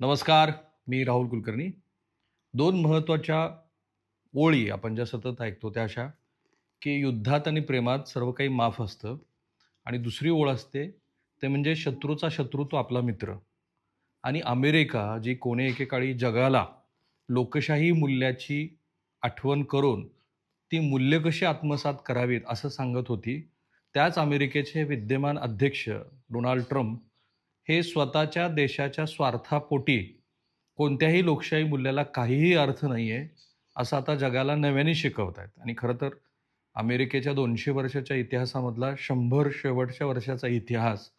नमस्कार मी राहुल कुलकर्णी. दोन महत्त्वाच्या ओळी आपण ज्या सतत ऐकतो त्या अशा की युद्धात आणि प्रेमात सर्व काही माफ असतं आणि दुसरी ओळ असते ते म्हणजे शत्रूचा शत्रू तो आपला मित्र. आणि अमेरिका जी कोणे एकेकाळी जगाला लोकशाही मूल्याची आठवण करून ती मूल्य कशी आत्मसात करावीत असं सांगत होती त्याच अमेरिकेचे विद्यमान अध्यक्ष डोनाल्ड ट्रम्प हे स्वतःच्या देशाच्या स्वार्थापोटी कोणत्याही लोकशाही मूल्याला काहीही अर्थ नाही आहे असं आता जगाला नव्याने शिकवत आहेत आणि खरं तर अमेरिकेच्या दोनशे वर्षाच्या इतिहासामधला शंभर शेवटच्या वर्षाचा इतिहास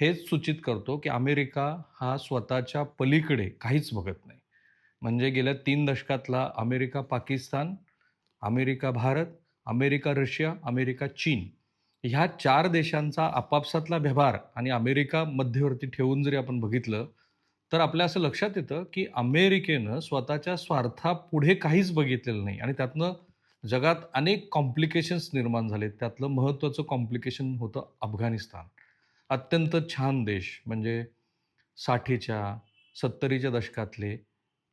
हेच सूचित करतो की अमेरिका हा स्वतःच्या पलीकडे काहीच बघत नाही. म्हणजे गेल्या तीन दशकातला America Pakistan America Bharat America Russia America चीन ह्या चार देशांचा आपापसातला व्यवहार आणि अमेरिका मध्यवर्ती ठेवून जरी आपण बघितलं तर आपल्या असं लक्षात येतं की अमेरिकेनं स्वतःच्या स्वार्थापुढे काहीच बघितलेलं नाही. आणि त्यातनं जगात अनेक कॉम्प्लिकेशन्स निर्माण झाले त्यातलं महत्त्वाचं कॉम्प्लिकेशन होतं अफगाणिस्तान. अत्यंत छान देश म्हणजे साठीच्या सत्तरीच्या दशकातले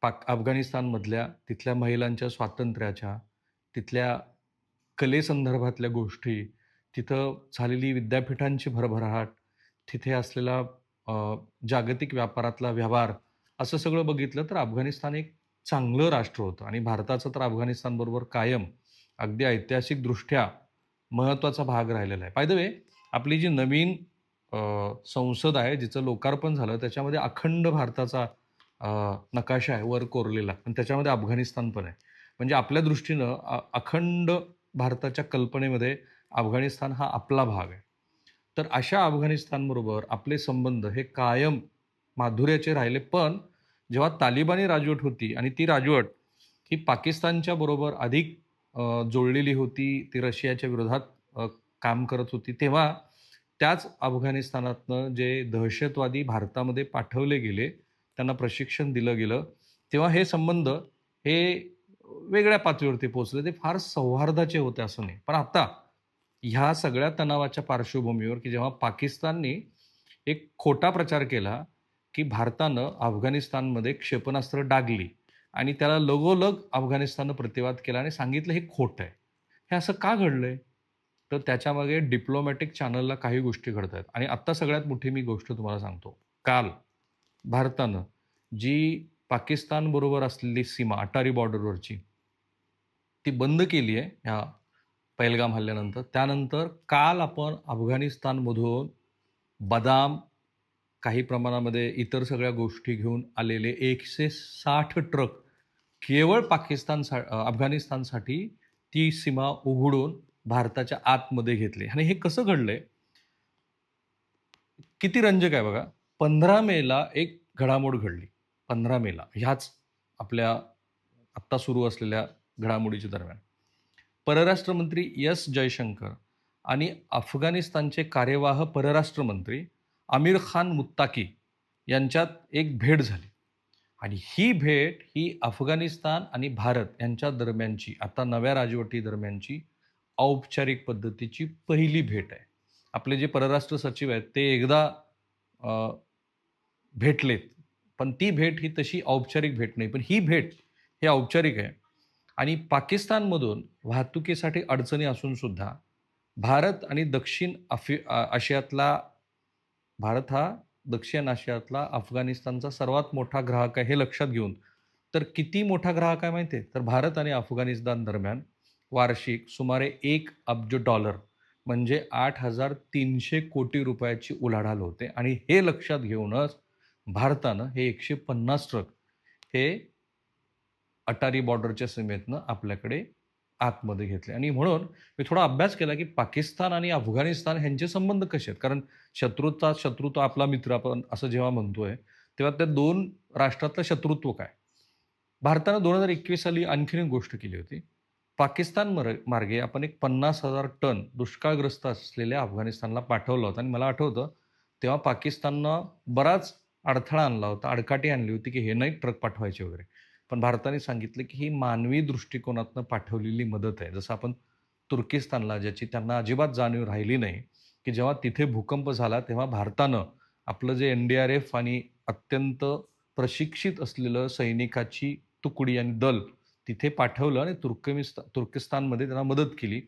पाक अफगाणिस्तानमधल्या तिथल्या महिलांच्या स्वातंत्र्याच्या तिथल्या कलेसंदर्भातल्या गोष्टी तिथं झालेली विद्यापीठांची भरभराट तिथे असलेला जागतिक व्यापारातला व्यवहार असं सगळं बघितलं तर अफगाणिस्तान एक चांगलं राष्ट्र होतं आणि भारताचं तर अफगाणिस्तानबरोबर कायम अगदी ऐतिहासिकदृष्ट्या महत्त्वाचा भाग राहिलेला आहे. पायदवे वे आपली जी नवीन संसद आहे जिचं लोकार्पण झालं त्याच्यामध्ये अखंड भारताचा नकाशा आहे वर कोरलेला. आणि त्याच्यामध्ये अफगाणिस्तान पण आहे. म्हणजे आपल्या दृष्टीनं अखंड भारताच्या कल्पनेमध्ये अफगाणिस्तान हा आपला भाग आहे. तर अशा अफगाणिस्तानबरोबर आपले संबंध हे कायम माधुर्याचे राहिले. पण जेव्हा तालिबानी राजवट होती आणि ती राजवट ही पाकिस्तानच्या बरोबर अधिक जोडलेली होती ती रशियाच्या विरोधात काम करत होती तेव्हा त्याच अफगाणिस्तानातनं जे दहशतवादी भारतामध्ये पाठवले गेले त्यांना प्रशिक्षण दिलं गेलं तेव्हा हे संबंध हे वेगळ्या पातळीवरती पोहोचले. ते फार सौहार्दाचे होते असं नाही. पण आता ह्या सगळ्या तणावाच्या पार्श्वभूमीवर की जेव्हा पाकिस्तानने एक खोटा प्रचार केला की भारतानं अफगाणिस्तानमध्ये क्षेपणास्त्र डागली आणि त्याला लगोलग अफगाणिस्ताननं प्रतिवाद केला आणि सांगितलं हे खोटं आहे. हे असं का घडलं आहे तर त्याच्यामागे डिप्लोमॅटिक चॅनलला काही गोष्टी घडत आहेत आणि आत्ता सगळ्यात मोठी मी गोष्ट तुम्हाला सांगतो. काल भारतानं जी पाकिस्तानबरोबर असलेली सीमा अटारी बॉर्डरवरची ती बंद केली आहे ह्या पहिलगाम हल्ल्यानंतर. त्यानंतर काल आपण अफगाणिस्तानमधून बदाम काही प्रमाणामध्ये इतर सगळ्या गोष्टी घेऊन आलेले एकशे साठ ट्रक केवळ पाकिस्तान अफगाणिस्तानसाठी ती सीमा उघडून भारताच्या आतमध्ये घेतली. आणि हे कसं घडलंय? किती रंजक आहे बघा. पंधरा मेला एक घडामोड घडली. पंधरा मेला ह्याच आपल्या आत्ता सुरू असलेल्या घडामोडीच्या दरम्यान. परराष्ट्र मंत्री एस जयशंकर आणि अफगाणिस्तानचे कार्यवाह परराष्ट्रमंत्री आमिर खान मुत्ताकी यांच्यात एक भेट झाली. आणि ही भेट ही अफगाणिस्तान आणि भारत यांच्या दरम्यानची आता नव्या राजवटी दरम्यानची औपचारिक पद्धतीची पहिली भेट आहे. आपले जे परराष्ट्र सचिव आहेत ते एकदा भेटलेत. पण ती भेट ही तशी औपचारिक भेट नाही. पण ही भेट हे औपचारिक आहे. आणि पाकिस्तानमधून वाहतुकीसाठी अडचणी असून सुद्धा भारत आणि दक्षिण अफि आशियातला भारत हा दक्षिण आशियातला अफगाणिस्तानचा सर्वात मोठा ग्राहक आहे हे लक्षात घेऊन. तर किती मोठा ग्राहक आहे माहिती आहे? तर भारत आणि अफगाणिस्तान दरम्यान वार्षिक सुमारे एक अब्ज डॉलर म्हणजे आठ हजार तीनशे कोटी रुपयाची उलाढाल होते. आणि हे लक्षात घेऊनच भारतानं हे एकशे पन्नास ट्रक हे अटारी बॉर्डरच्या सीमेतनं आपल्याकडे आतमध्ये घेतले. आणि म्हणून मी थोडा अभ्यास केला की पाकिस्तान आणि अफगाणिस्तान ह्यांचे संबंध कसे आहेत? कारण शत्रूचा शत्रू तो आपला मित्र आपण असं जेव्हा म्हणतोय तेव्हा त्या दोन राष्ट्रातलं शत्रुत्व काय? भारतानं दोन हजार एकवीस साली आणखीन एक गोष्ट केली होती. पाकिस्तान मर मार्गे आपण एक पन्नास हजार टन दुष्काळग्रस्त असलेल्या अफगाणिस्तानला पाठवलं होतं. आणि मला आठवतं तेव्हा पाकिस्ताननं बराच अडथळा आणला होता अडकाटी आणली होती की हे नाही ट्रक पाठवायचे वगैरे. पण भारताने सांगितलं की ही मानवी दृष्टिकोनातनं पाठवलेली मदत आहे. जसं आपण तुर्किस्तानला ज्याची त्यांना अजिबात जाणीव राहिली नाही की जेव्हा तिथे भूकंप झाला तेव्हा भारतानं आपलं जे एन डी आर एफ आणि अत्यंत प्रशिक्षित असलेलं सैनिकाची तुकडी आणि दल तिथे पाठवलं आणि तुर्कमिस्तान तुर्किस्तानमध्ये त्यांना मदत केली.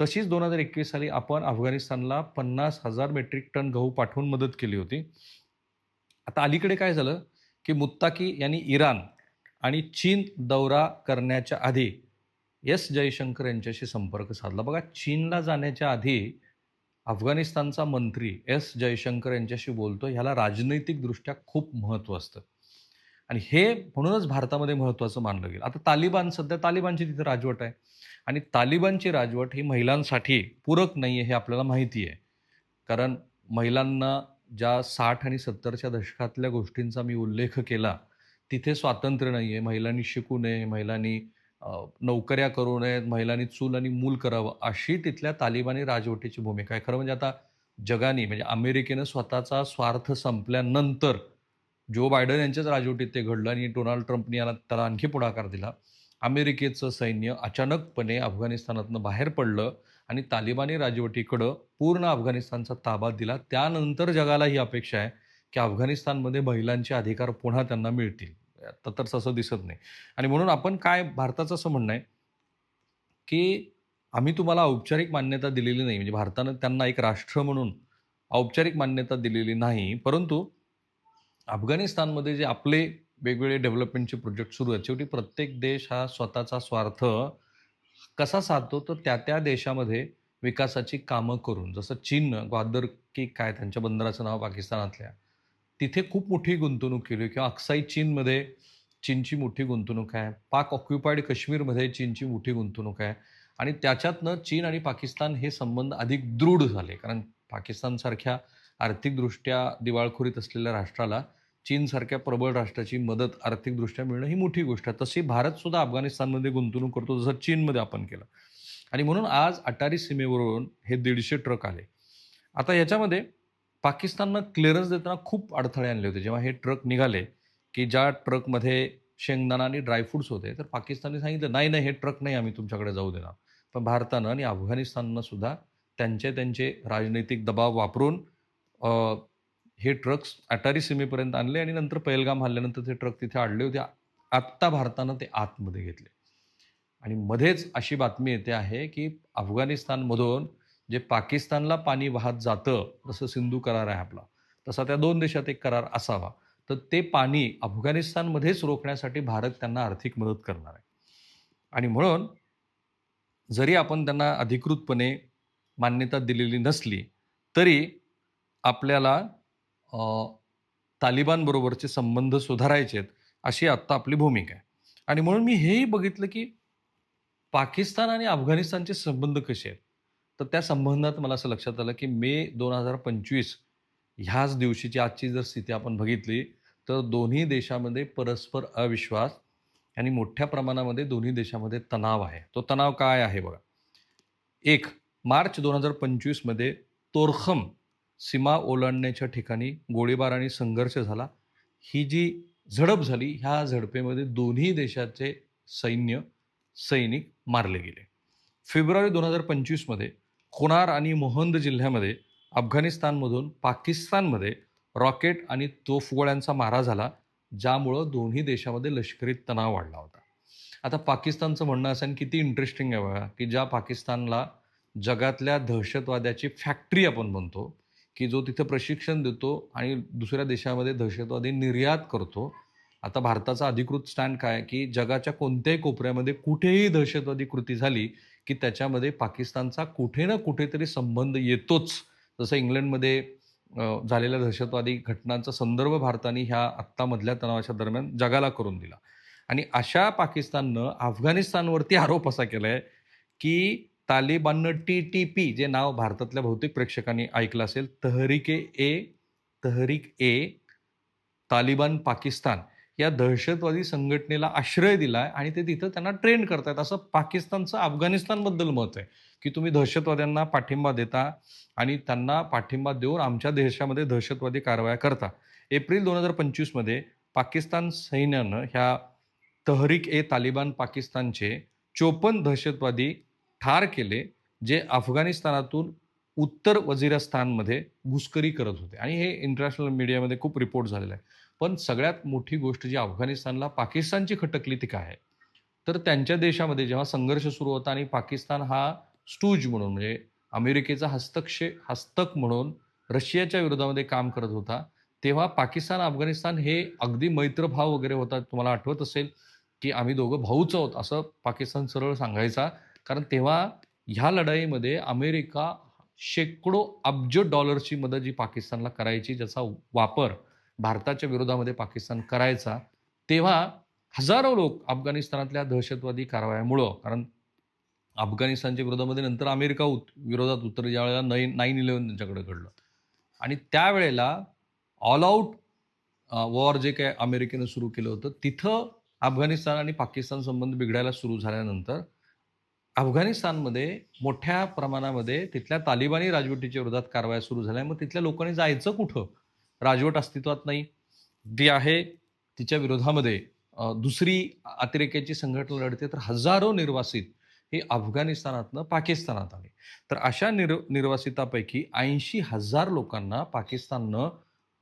तशीच दोन हजार एकवीस साली आपण अफगाणिस्तानला पन्नास हजार मेट्रिक टन गहू पाठवून मदत केली होती. आता अलीकडे काय झालं की मुत्ताकी यांनी इराण आणि चीन दौरा करण्याच्या आधी एस जयशंकर यांच्याशी संपर्क साधला. बघा चीनला जाण्याच्या आधी अफगाणिस्तानचा मंत्री एस जयशंकर यांच्याशी बोलतो ह्याला राजनैतिकदृष्ट्या खूप महत्त्व असतं. आणि हे म्हणूनच भारतामध्ये महत्त्वाचं मानलं गेलं. आता तालिबान सध्या तालिबानची तिथे राजवट आहे. आणि तालिबानची राजवट ही महिलांसाठी पूरक नाही आहे हे आपल्याला माहिती आहे कारण महिलांना ज्या साठ आणि सत्तरच्या दशकातल्या गोष्टींचा मी उल्लेख केला तिथे स्वातंत्र्य नाही आहे महिलांनी शिकू नये महिलांनी नोकऱ्या करू नयेत महिलांनी चूल आणि मूल करावं अशी तिथल्या तालिबानी राजवटीची भूमिका आहे. खरं म्हणजे आता जगाने म्हणजे अमेरिकेनं स्वतःचा स्वार्थ संपल्यानंतर जो बायडन यांच्याच राजवटीत ते घडलं आणि डोनाल्ड ट्रम्पने याला त्याला आणखी पुढाकार दिला. अमेरिकेचं सैन्य अचानकपणे अफगाणिस्तानातनं बाहेर पडलं आणि तालिबानी राजवटीकडं पूर्ण अफगाणिस्तानचा ताबा दिला. त्यानंतर जगाला ही अपेक्षा आहे की अफगाणिस्तानमध्ये महिलांचे अधिकार पुन्हा त्यांना मिळतील. आता तर तसं दिसत नाही. आणि म्हणून आपण काय भारताचं असं म्हणणं आहे की आम्ही तुम्हाला औपचारिक मान्यता दिलेली नाही. म्हणजे भारतानं त्यांना एक राष्ट्र म्हणून औपचारिक मान्यता दिलेली नाही. परंतु अफगाणिस्तानमध्ये जे आपले वेगवेगळे डेव्हलपमेंटचे प्रोजेक्ट सुरू आहेत शेवटी प्रत्येक देश हा स्वतःचा स्वार्थ कसा साधतो तर त्या त्या देशामध्ये विकासाची कामं करून. जसं चीननं ग्वादर की काय त्यांच्या बंदराचं नाव पाकिस्तानातल्या. तिथे खूप मोठी गुंतवणूक केली किंवा अक्साई चीनमध्ये चीनची मोठी गुंतवणूक आहे. पाक ऑक्युपाईड काश्मीरमध्ये चीनची मोठी गुंतवणूक आहे. आणि त्याच्यातनं चीन आणि पाकिस्तान हे संबंध अधिक दृढ झाले. कारण पाकिस्तानसारख्या आर्थिकदृष्ट्या दिवाळखोरीत असलेल्या राष्ट्राला चीनसारख्या प्रबळ राष्ट्राची मदत आर्थिकदृष्ट्या मिळणं ही मोठी गोष्ट आहे. तशी भारतसुद्धा अफगाणिस्तानमध्ये गुंतवणूक करतो जसं चीनमध्ये आपण केलं. आणि म्हणून आज अटारी सीमेवरून हे दीडशे ट्रक आले. आता याच्यामध्ये पाकिस्ताननं क्लिअरन्स देताना खूप अडथळे आणले होते. जेव्हा हे ट्रक निघाले की ज्या ट्रकमध्ये शेंगदाणा आणि ड्रायफ्रुट्स होते तर पाकिस्तानने सांगितलं नाही नाही हे ट्रक नाही आम्ही तुमच्याकडे जाऊ देणार. पण भारतानं आणि अफगाणिस्ताननं सुद्धा त्यांचे त्यांचे राजनैतिक दबाव वापरून हे ट्रक्स अटारी सीमेपर्यंत आणले आणि नंतर पहिलगाम हल्ल्यानंतर ते ट्रक तिथे आणले होते. आत्ता भारतानं ते आतमध्ये घेतले. आणि मध्येच अशी बातमी येते आहे की अफगाणिस्तानमधून जे पाकिस्तानला पाणी वाहत जातं जसं सिंधू करार आहे आपला तसा त्या दोन देशात एक करार असावा. तर ते पाणी अफगाणिस्तानमध्येच रोखण्यासाठी भारत त्यांना आर्थिक मदत करणार आहे. आणि म्हणून जरी आपण त्यांना अधिकृतपणे मान्यता दिलेली नसली तरी आपल्याला तालिबानबरोबरचे संबंध सुधारायचे आहेत अशी आत्ता आपली भूमिका आहे. आणि म्हणून मी हेही बघितलं की पाकिस्तान आणि अफगाणिस्तानचे संबंध कसे आहेत? तर त्या संबंधात मला असं लक्षात आलं की मे दोन हजार पंचवीस ह्याच दिवशीची आजची जर स्थिती आपण बघितली तर दोन्ही देशामध्ये परस्पर अविश्वास आणि मोठ्या प्रमाणामध्ये दोन्ही देशामध्ये तणाव आहे. तो तणाव काय आहे बघा. एक मार्च दोन हजार पंचवीसमध्ये तोरखम सीमा ओलांडण्याच्या ठिकाणी गोळीबार आणि संघर्ष झाला. ही जी झडप झाली ह्या झडपेमध्ये दोन्ही देशाचे सैन्य सैनिक मारले गेले. फेब्रुवारी दोन हजार पंचवीसमध्ये खुनार आणि मोहंद जिल्ह्यामध्ये अफगाणिस्तानमधून पाकिस्तानमध्ये रॉकेट आणि तोफगोळ्यांचा मारा झाला ज्यामुळं दोन्ही देशामध्ये लष्करी तणाव वाढला होता. आता पाकिस्तानचं म्हणणं असं आणि किती इंटरेस्टिंग आहे बघा की ज्या पाकिस्तानला जगातल्या दहशतवाद्याची फॅक्टरी आपण म्हणतो की जो तिथं प्रशिक्षण देतो आणि दुसऱ्या देशामध्ये दहशतवादी निर्यात करतो आता भारताचा अधिकृत स्टँड काय आहे की जगाच्या कोणत्याही कोपऱ्यामध्ये कुठेही दहशतवादी कृती झाली की त्याच्यामध्ये पाकिस्तानचा कुठे ना कुठेतरी संबंध येतोच. जसं इंग्लंडमध्ये झालेल्या दहशतवादी घटनांचा संदर्भ भारताने ह्या आत्तामधल्या तणावाच्या दरम्यान जगाला करून दिला. आणि अशा पाकिस्ताननं अफगाणिस्तानवरती आरोप असा केला आहे की तालिबाननं टी टी पी जे नाव भारतातल्या बहुतेक प्रेक्षकांनी ऐकलं असेल तहरीके ए तहरीक ए तालिबान पाकिस्तान. या दहशतवादी संघटनेला आश्रय दिलाय आणि ते तिथं त्यांना ट्रेन करतायत. असं पाकिस्तानचं अफगाणिस्तानबद्दल मत आहे की तुम्ही दहशतवाद्यांना पाठिंबा देता आणि त्यांना पाठिंबा देऊन आमच्या देशामध्ये दहशतवादी कारवाया करता. एप्रिल दोन हजार पंचवीसमध्ये पाकिस्तान सैन्यानं ह्या तहरीक ए तालिबान पाकिस्तानचे चोपन्न दहशतवादी ठार केले जे अफगाणिस्तानातून उत्तर वजिरस्तानमध्ये घुसखोरी करत होते. आणि हे इंटरनॅशनल मीडियामध्ये खूप रिपोर्ट झालेलं आहे. पण सगळ्यात मोठी गोष्ट जी अफगाणिस्तानला पाकिस्तानची खटकली ती काय? आहे तर त्यांच्या देशामध्ये जेव्हा संघर्ष सुरू होता आणि पाकिस्तान हा स्टूज म्हणून म्हणजे अमेरिकेचा हस्तक्षेप हस्तक म्हणून रशियाच्या विरोधामध्ये काम करत होता तेव्हा पाकिस्तान अफगाणिस्तान हे अगदी मैत्रभाव वगैरे होता. तुम्हाला आठवत असेल की आम्ही दोघं भाऊच आहोत असं पाकिस्तान सरळ सांगायचा. कारण तेव्हा ह्या लढाईमध्ये अमेरिका शेकडो अब्ज डॉलरची मदत जी पाकिस्तानला करायची ज्याचा वापर भारताच्या विरोधामध्ये पाकिस्तान करायचा तेव्हा हजारो लोक अफगाणिस्तानातल्या दहशतवादी कारवायामुळं कारण अफगाणिस्तानच्या विरोधामध्ये नंतर अमेरिका उत विरोधात उत्तर ज्या वेळेला नाईन नाईन इलेव्हन त्यांच्याकडे घडलं. आणि त्यावेळेला ऑल आऊट वॉर जे काय अमेरिकेनं सुरू केलं होतं तिथं अफगाणिस्तान आणि पाकिस्तान संबंध बिघडायला सुरू झाल्यानंतर अफगाणिस्तानमध्ये मोठ्या प्रमाणामध्ये तिथल्या तालिबानी राजवटीच्या विरोधात कारवाया सुरू झाल्या. मग तिथल्या लोकांनी जायचं कुठं? राजवट अस्तित्वात नाही. ती आहे तिच्या विरोधामध्ये दुसरी अतिरेक्याची संघटना लढते तर हजारो निर्वासित हे अफगाणिस्तानातनं पाकिस्तानात आले. तर अशा निर निर्वासितापैकी ऐंशी हजार लोकांना पाकिस्ताननं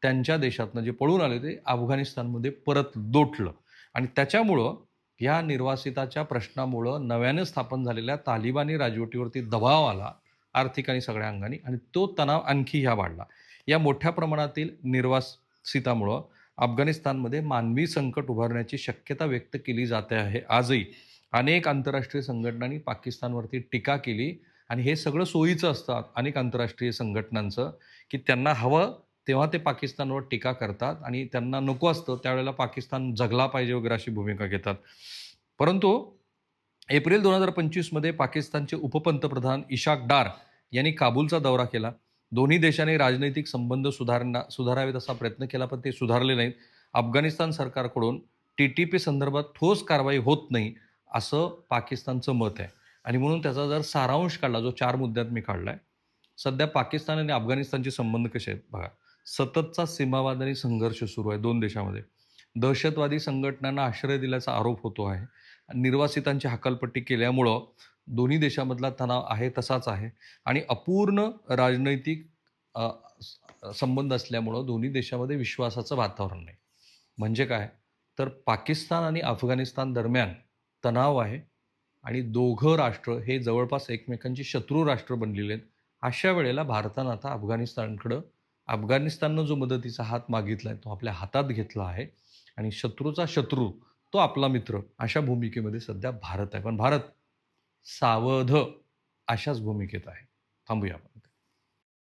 त्यांच्या देशातनं जे पळून आले ते अफगाणिस्तानमध्ये परत लोटलं. आणि त्याच्यामुळं या निर्वासिताच्या प्रश्नामुळं नव्यानं स्थापन झालेल्या तालिबानी राजवटीवरती दबाव आला आर्थिक आणि सगळ्या अंगाने. आणि तो तणाव आणखी ह्या वाढला. या मोठ्या प्रमाणातील निर्वासितामुळं अफगाणिस्तानमध्ये मानवी संकट उभारण्याची शक्यता व्यक्त केली जाते आहे. आजही अनेक आंतरराष्ट्रीय संघटनांनी पाकिस्तानवरती टीका केली आणि हे सगळं सोयीचं असतं अनेक आंतरराष्ट्रीय संघटनांचं की त्यांना हवं तेव्हा ते पाकिस्तानवर टीका करतात आणि त्यांना नको असतं त्यावेळेला पाकिस्तान जगला पाहिजे वगैरे अशी भूमिका घेतात. परंतु एप्रिल दोन हजार पंचवीसमध्ये पाकिस्तानचे उपपंतप्रधान इशाक डार यांनी काबूलचा दौरा केला. दोन्ही देशांनी राजनैतिक संबंध सुधारणा सुधारावेत असा प्रयत्न केला पण ते सुधारले नाहीत. अफगाणिस्तान सरकारकडून टी टी पी संदर्भात ठोस कारवाई होत नाही असं पाकिस्तानचं मत आहे. आणि म्हणून त्याचा जर सारांश काढला जो चार मुद्द्यात मी काढला आहे सध्या पाकिस्तान आणि अफगाणिस्तानचे संबंध कसे आहेत? बघा सततचा सीमावाद आणि संघर्ष सुरू आहे दोन देशामध्ये. दहशतवादी संघटनांना आश्रय दिल्याचा आरोप होतो आहे. निर्वासितांची हकालपट्टी केल्यामुळं दोन्ही देशामधला तणाव आहे तसाच आहे. आणि अपूर्ण राजनैतिक संबंध असल्यामुळं दोन्ही देशामध्ये विश्वासाचं वातावरण नाही. म्हणजे काय? तर पाकिस्तान आणि अफगाणिस्तान दरम्यान तणाव आहे आणि दोघं राष्ट्र हे जवळपास एकमेकांची शत्रू राष्ट्र बनलेले आहेत. अशा वेळेला भारतानं आता अफगाणिस्तानकडं अफगाणिस्ताननं जो मदतीचा हात मागितला आहे तो आपल्या हातात घेतला आहे आणि शत्रूचा शत्रू तो आपला मित्र अशा भूमिकेमध्ये सध्या भारत आहे. पण भारत सावध अशाच भूमिकेत आहे. थांबूया आपण.